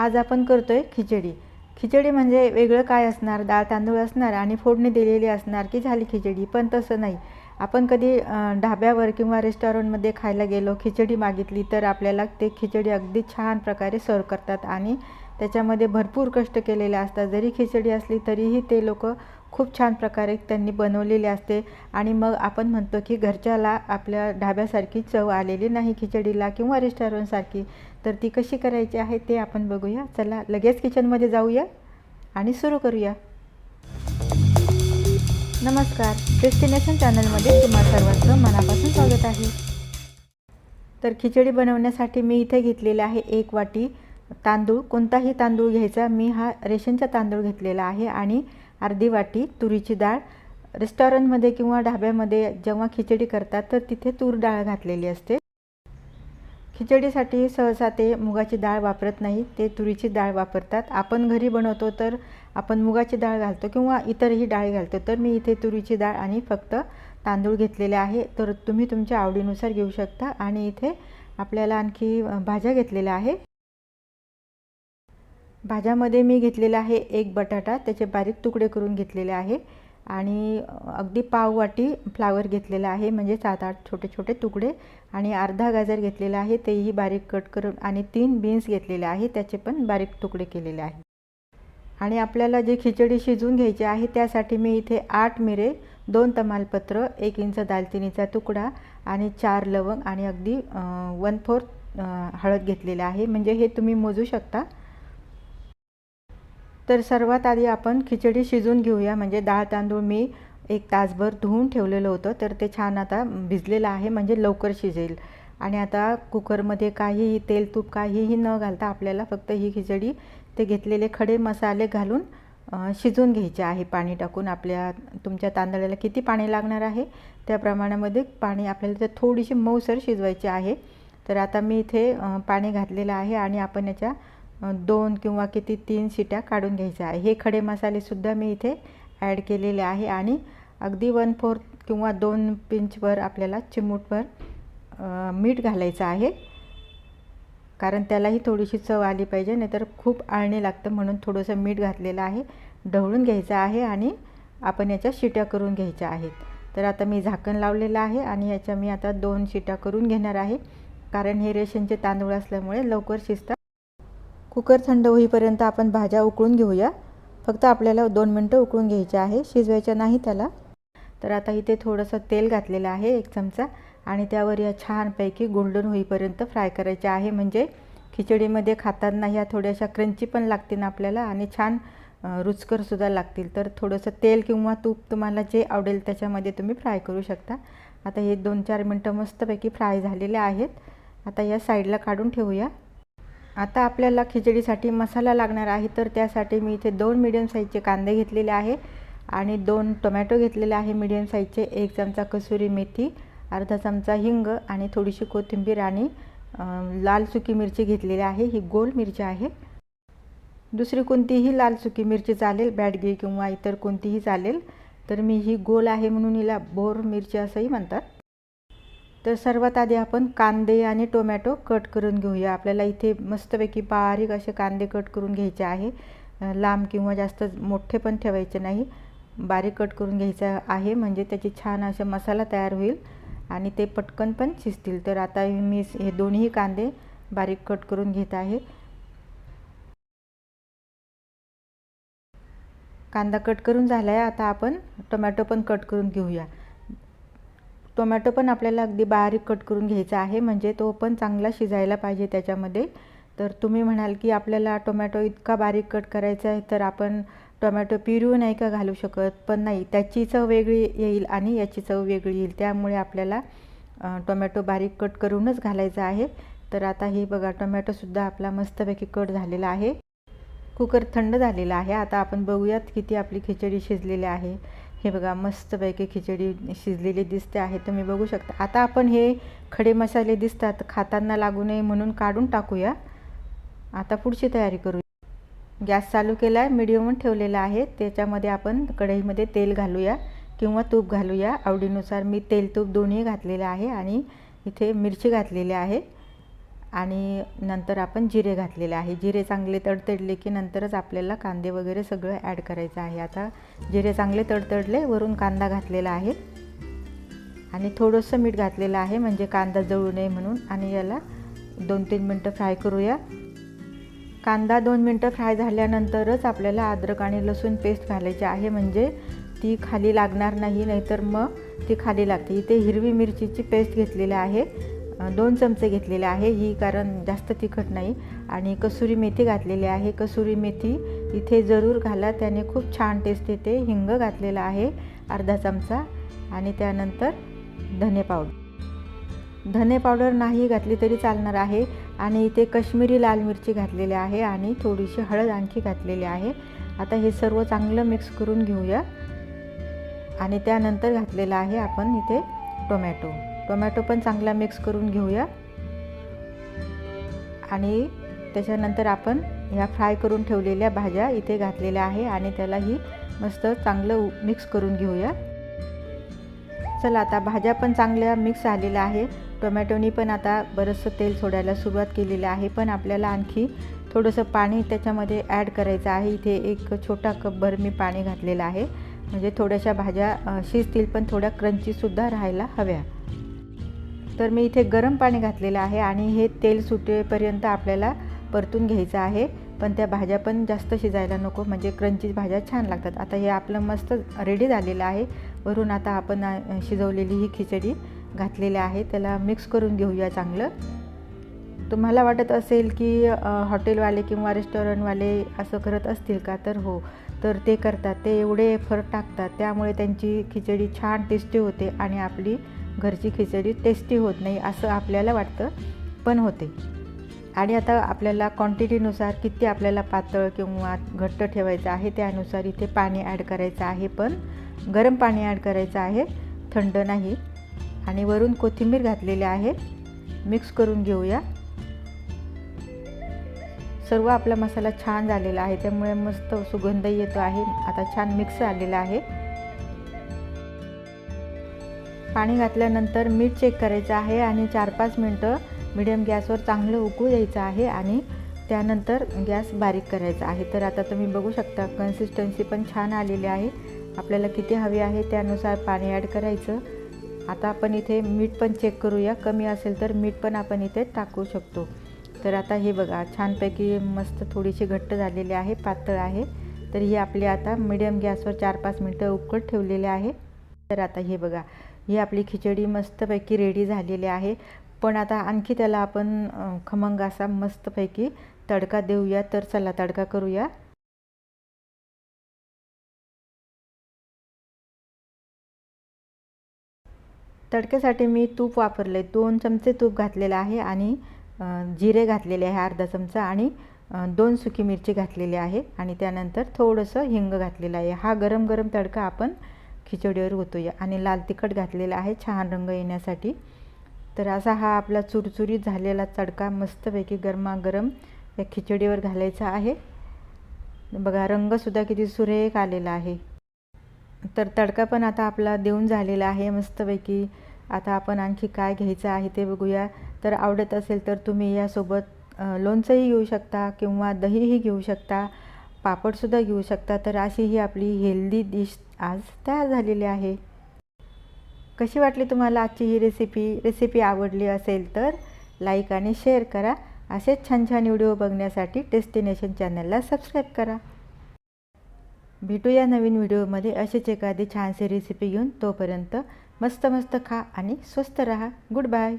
आज आपण करतो आहे खिचडी. खिचडी म्हणजे वेगळं काय असणार? डाळ तांदूळ असणार आणि फोडणी दिलेली असणार की झाली खिचडी? पण तसं नाही. आपण कधी ढाब्यावर किंवा रेस्टॉरंटमध्ये खायला गेलो खिचडी मागितली तर आपल्याला ते खिचडी अगदी छान प्रकारे सर्व करतात आणि त्याच्यामध्ये भरपूर कष्ट केलेले असतात. जरी खिचडी असली तरीही ते लोक खूप छान प्रकारे त्यांनी बनवलेली असते. आणि मग आपण म्हणतो की घरच्याला आपल्या ढाब्यासारखी चव आलेली नाही खिचडीला किंवा रेस्टॉरंटसारखी. तर ती कशी करायची आहे ते आपण बघूया. चला लगेच किचनमध्ये जाऊया आणि सुरू करूया. नमस्कार. डेस्टिनेशन चॅनलमध्ये तुम्हा सर्वांचं मनापासून स्वागत आहे. तर खिचडी बनवण्यासाठी मी इथे घेतलेले आहे एक वाटी तांदूळ. कोणताही तांदूळ घ्यायचा मी हा रेशनचा तांदूळ घेतलेला आहे. आणि अर्धी वाटी तुरीची डाळ. रेस्टॉरंटमध्ये किंवा ढाब्यामध्ये जेव्हा खिचडी करतात तर तिथे तूर डाळ घातलेली असते. खिचडीसाठी सहसा ते मुगाची डाळ वापरत नाही ते तुरीची डाळ वापरतात. आपण घरी बनवतो तर आपण मुगाची डाळ घालतो किंवा इतरही डाळ घालतो तर मी इथे तुरीची डाळ आणि फक्त तांदूळ घेतलेले आहे. तर तुम्ही तुमच्या आवडीनुसार घेऊ शकता आणि इथे आपल्याला आणखी भाज्या घेतलेल्या आहे. भाज्यामध्ये मी घेतलेला आहे एक बटाटा त्याचे बारीक तुकडे करून घेतलेले आहे. आणि अगदी पाव वाटी फ्लावर घेतलेला आहे म्हणजे सात आठ छोटे छोटे तुकडे. आणि अर्धा गाजर घेतलेला आहे तेही बारीक कट करून. आणि तीन बीन्स घेतलेले आहे त्याचे पण बारीक तुकडे केलेले आहे. आणि आपल्याला जे खिचडी शिजवून घ्यायची आहे त्यासाठी मी इथे आठ मिरे दोन तमालपत्र एक इंच दालचिनीचा तुकडा आणि चार लवंग आणि अगदी वन फोर्थ हळद घेतलेला आहे. म्हणजे हे तुम्ही मोजू शकता. तर सर्वात आधी आपण खिचडी शिजून घेऊया. म्हणजे डाळ तांदूळ मी एक तासभर धुवून ठेवलेलं होतं. तर ते छान आता भिजलेलं आहे म्हणजे लवकर शिजेल. आणि आता कुकरमध्ये काहीही तेल तूप काहीही न घालता आपल्याला फक्त ही खिचडी ते घेतलेले खडे मसाले घालून शिजून घ्यायचे आहे. पाणी टाकून आपल्या तुमच्या तांदळाला किती पाणी लागणार आहे त्या प्रमाणामध्ये पाणी आपल्याला ते थोडीशी मऊसर शिजवायची आहे. तर आता मी इथे पाणी घातलेलं आहे आणि आपण याच्या दोन किंवा किती तीन शिट्या काढून घ्यायच्या आहे. हे खडे मसालेसुद्धा मी इथे ॲड केलेले आहे आणि अगदी वन फोर्थ किंवा दोन पिंचवर आपल्याला चिमूटभर मीठ घालायचं आहे. कारण त्यालाही थोडीशी चव आली पाहिजे नाहीतर खूप आळणे लागतं म्हणून थोडंसं मीठ घातलेलं आहे. ढवळून घ्यायचं आहे आणि आपण याच्या शिट्या करून घ्यायच्या आहेत. तर आता मी झाकण लावलेलं आहे आणि याच्या मी आता दोन शिट्या करून घेणार आहे. कारण हे रेशनचे तांदूळ असल्यामुळे लवकर शिजतात. कुकर थंड होईपर्यंत आपण भाज्या उकळून घेऊया. फक्त आपल्याला दोन मिनटं उकळून घ्यायचे आहे. शिजवायच्या नाही त्याला. तर आता इथे थोडंसं तेल घातलेलं आहे एक चमचा. आणि त्यावर या छानपैकी गोल्डन होईपर्यंत फ्राय करायचे आहे. म्हणजे खिचडीमध्ये खाताना ह्या थोड्याशा क्रंची पण लागतील आपल्याला आणि छान रुचकरसुद्धा लागतील. तर थोडंसं तेल किंवा तूप तुम्हाला जे आवडेल त्याच्यामध्ये तुम्ही फ्राय करू शकता. आता हे दोन चार मिनटं मस्तपैकी फ्राय झालेले आहेत. आता या साईडला काढून ठेवूया. आता आपल्याला खिचडीसाठी मसाला लागणार आहे तर त्यासाठी मी इथे दोन मिडियम साईजचे कांदे घेतलेले आहे आणि दोन टोमॅटो घेतलेले आहे. मिडियम साईजचे एक चमचा कसुरी मेथी अर्धा चमचा हिंग आणि थोडीशी कोथिंबीर आणि लाल सुकी मिरची घेतलेली आहे. ही गोल मिरची आहे. दुसरी कोणतीही लाल सुकी मिरची चालेल बॅडगी किंवा इतर कोणतीही चालेल तर मी ही गोल आहे म्हणून हिला बोर मिरची असंही म्हणतात. तर सर्वात आधी आपण कांदे आणि टोमॅटो कट करून घेऊया. आपल्याला इथे मस्तपैकी बारीक असे कांदे कट करून घ्यायचे आहे. लांब किंवा जास्त मोठे पण ठेवायचे नाही. बारीक कट करून घ्यायचं आहे म्हणजे त्याची छान असे मसाला तयार होईल आणि ते पटकन पण शिजतील. तर आता मी हे दोन्ही कांदे बारीक कट करून घेत आहे. कांदा कट करून झाला आहे आता आपण टोमॅटो पण कट करून घेऊया. टोमॅटो पण आपल्याला अगदी बारीक कट करून घ्यायचा आहे म्हणजे तो पण चांगला शिजायला पाहिजे त्याच्यामध्ये. तर तुम्ही म्हणाल की आपल्याला टोमॅटो इतका बारीक कट करायचा आहे तर आपण टोमॅटो पिरू नाही का घालू शकत? पण नाही त्याची चव वेगळी येईल आणि याची चव वेगळी येईल. त्यामुळे आपल्याला टोमॅटो बारीक कट करूनच घालायचा आहे. तर आता हे बघा टोमॅटोसुद्धा आपला मस्तपैकी कट झालेला आहे. कुकर थंड झालेला आहे. आता आपण बघूयात किती आपली खिचडी शिजलेली आहे. हे बघा मस्तपैकी खिचडी शिजलेली दिसते आहे तुम्ही बघू शकता. आता आपण हे खडे मसाले दिसतात खाताना लागू नये म्हणून काढून टाकूया. आता पुढची तयारी करू गॅस चालू केला आहे मिडियमवर ठेवलेला आहे. त्याच्यामध्ये आपण कढईमध्ये तेल घालूया किंवा तूप घालूया. आवडीनुसार मी तेल तूप दोन्ही घातलेलं आहे आणि इथे मिरची घातलेली आहे. आणि नंतर आपण जिरे घातलेले आहे. जिरे चांगले तडतडले की नंतरच आपल्याला कांदे वगैरे सगळं ॲड करायचं आहे. आता जिरे चांगले तडतडले वरून कांदा घातलेला आहे. आणि थोडंसं मीठ घातलेलं आहे म्हणजे कांदा जळू नये म्हणून. आणि याला दोन तीन मिनटं फ्राय करूया. कांदा दोन मिनटं फ्राय झाल्यानंतरच आपल्याला अद्रक आणि लसूण पेस्ट घालायची आहे. म्हणजे ती खाली लागणार नाही नाहीतर मग ती खाली लागते. इथे हिरवी मिरचीची पेस्ट घेतलेली आहे. दोन चमचे घेतलेले आहे. ही कारण जास्त तिखट नाही. आणि कसुरी मेथी घातलेली आहे. कसुरी मेथी इथे जरूर घाला. त्याने खूप छान टेस्ट येते. हिंग घातलेला आहे. अर्धा चमचा. आणि त्यानंतर धने पावडर. धने पावडर नाही घातली तरी चालणार आहे. आणि इथे कश्मीरी लाल मिरची घातलेली आहे. आणि थोडीशी हळद आणखी घातलेली आहे. आता हे सर्व चांगलं मिक्स करून घेऊया. आणि त्यानंतर घातलेलं आहे आपण इथे टोमॅटो. टोमॅटो पण चांगला मिक्स करून घेऊया. आणि त्याच्यानंतर आपण ह्या फ्राय करून ठेवलेल्या भाज्या इथे घातलेल्या आहे आणि त्यालाही मस्त चांगलं मिक्स करून घेऊया. चला आता भाज्या पण चांगल्या मिक्स झालेल्या आहे. टोमॅटोनी पण आता बरंचसं तेल सोडायला सुरुवात केलेली आहे पण आपल्याला आणखी थोडंसं पाणी त्याच्यामध्ये ॲड करायचं आहे. इथे एक छोटा कपभर मी पाणी घातलेलं आहे. म्हणजे थोड्याशा भाज्या शिजतील पण थोड्या क्रंचीसुद्धा राहायला हव्या. तर मी इथे गरम पाणी घातलेलं आहे आणि हे तेल सुटेपर्यंत आपल्याला परतून घ्यायचं आहे. पण त्या भाज्या पण जास्त शिजायला नको म्हणजे क्रंची भाज्या छान लागतात. आता हे आपलं मस्त रेडी झालेलं आहे. वरून आता आपण शिजवलेली ही खिचडी घातलेली आहे. त्याला मिक्स करून घेऊया चांगलं. तुम्हाला वाटत असेल की हॉटेलवाले किंवा रेस्टॉरंटवाले असं करत असतील का? तर हो. तर ते करतात. ते एवढे एफर्ट टाकतात. त्यामुळे त्यांची खिचडी छान टेस्टी होते आणि आपली घरची खिचडी टेस्टी होत नाही असं आपल्याला वाटतं पण होते. आणि आता आपल्याला क्वांटिटीनुसार किती आपल्याला पातळ किंवा घट्ट ठेवायचं आहे त्यानुसार इथे पाणी ॲड करायचं आहे पण गरम पाणी ॲड करायचं आहे थंड नाही. आणि वरून कोथिंबीर घातलेली आहे मिक्स करून घेऊया. सर्व आपला मसाला छान झालेला आहे त्यामुळे मस्त सुगंध येतो आहे. आता छान मिक्स आलेला आहे. पाणी घातल्यानंतर मीठ चेक करायचं आहे आणि चार पाच मिनटं मिडियम गॅसवर चांगलं उकळू द्यायचं आहे आणि त्यानंतर गॅस बारीक करायचा आहे. तर आता तुम्ही बघू शकता कन्सिस्टन्सी पण छान आलेली आहे. आपल्याला किती हवी आहे त्यानुसार पाणी ॲड करायचं. आता आपण इथे मीठ पण चेक करूया. कमी असेल तर मीठ पण आपण इथे टाकू शकतो. तर आता हे बघा छानपैकी मस्त थोडीशी घट्ट झालेली आहे पातळ आहे. तर ही आपली आता मिडियम गॅसवर चार पाच मिनटं उकळत ठेवलेले आहे. तर आता हे बघा ही आपली खिचडी मस्तपैकी रेडी झालेली आहे. पण आता आणखी त्याला आपण खमंग असा मस्तपैकी तडका देऊया. तर चला तडका करूया. तडक्यासाठी मी तूप वापरलं आहे दोन चमचे तूप घातलेलं आहे आणि जिरे घातलेले आहे अर्धा चमचा आणि दोन सुकी मिरची घातलेली आहे. आणि त्यानंतर थोडंसं हिंग घातलेलं आहे. हा गरम गरम तडका आपण खिचडीवर होतोया आणि लाल तिखट घातलेला आहे छान रंग येण्यासाठी. तर असा हा आपला चुरचुरीत झालेला तडका मस्तपैकी गरमागरम या खिचडीवर घालायचा आहे. बघा रंगसुद्धा किती सुरेख आलेला आहे. तर तडका पण आता आपला देऊन झालेला आहे मस्तपैकी. आता आपण आणखी काय घ्यायचं आहे ते बघूया. तर आवडत असेल तर तुम्ही यासोबत लोणचंही घेऊ शकता किंवा दहीही घेऊ शकता. पापडसुद्धा घेऊ शकता. तर अशी ही आपली हेल्दी डिश आज तयार झालेली आहे. कशी वाटली तुम्हाला आजची ही रेसिपी रेसिपी आवडली असेल तर लाईक आणि शेअर करा. असेच छान छान व्हिडिओ बघण्यासाठी डेस्टिनेशन चॅनलला सबस्क्राईब करा. भेटूया नवीन व्हिडिओमध्ये असेच एखादी छानशी रेसिपी घेऊन तोपर्यंत मस्त मस्त खा आणि स्वस्त रहा. Good bye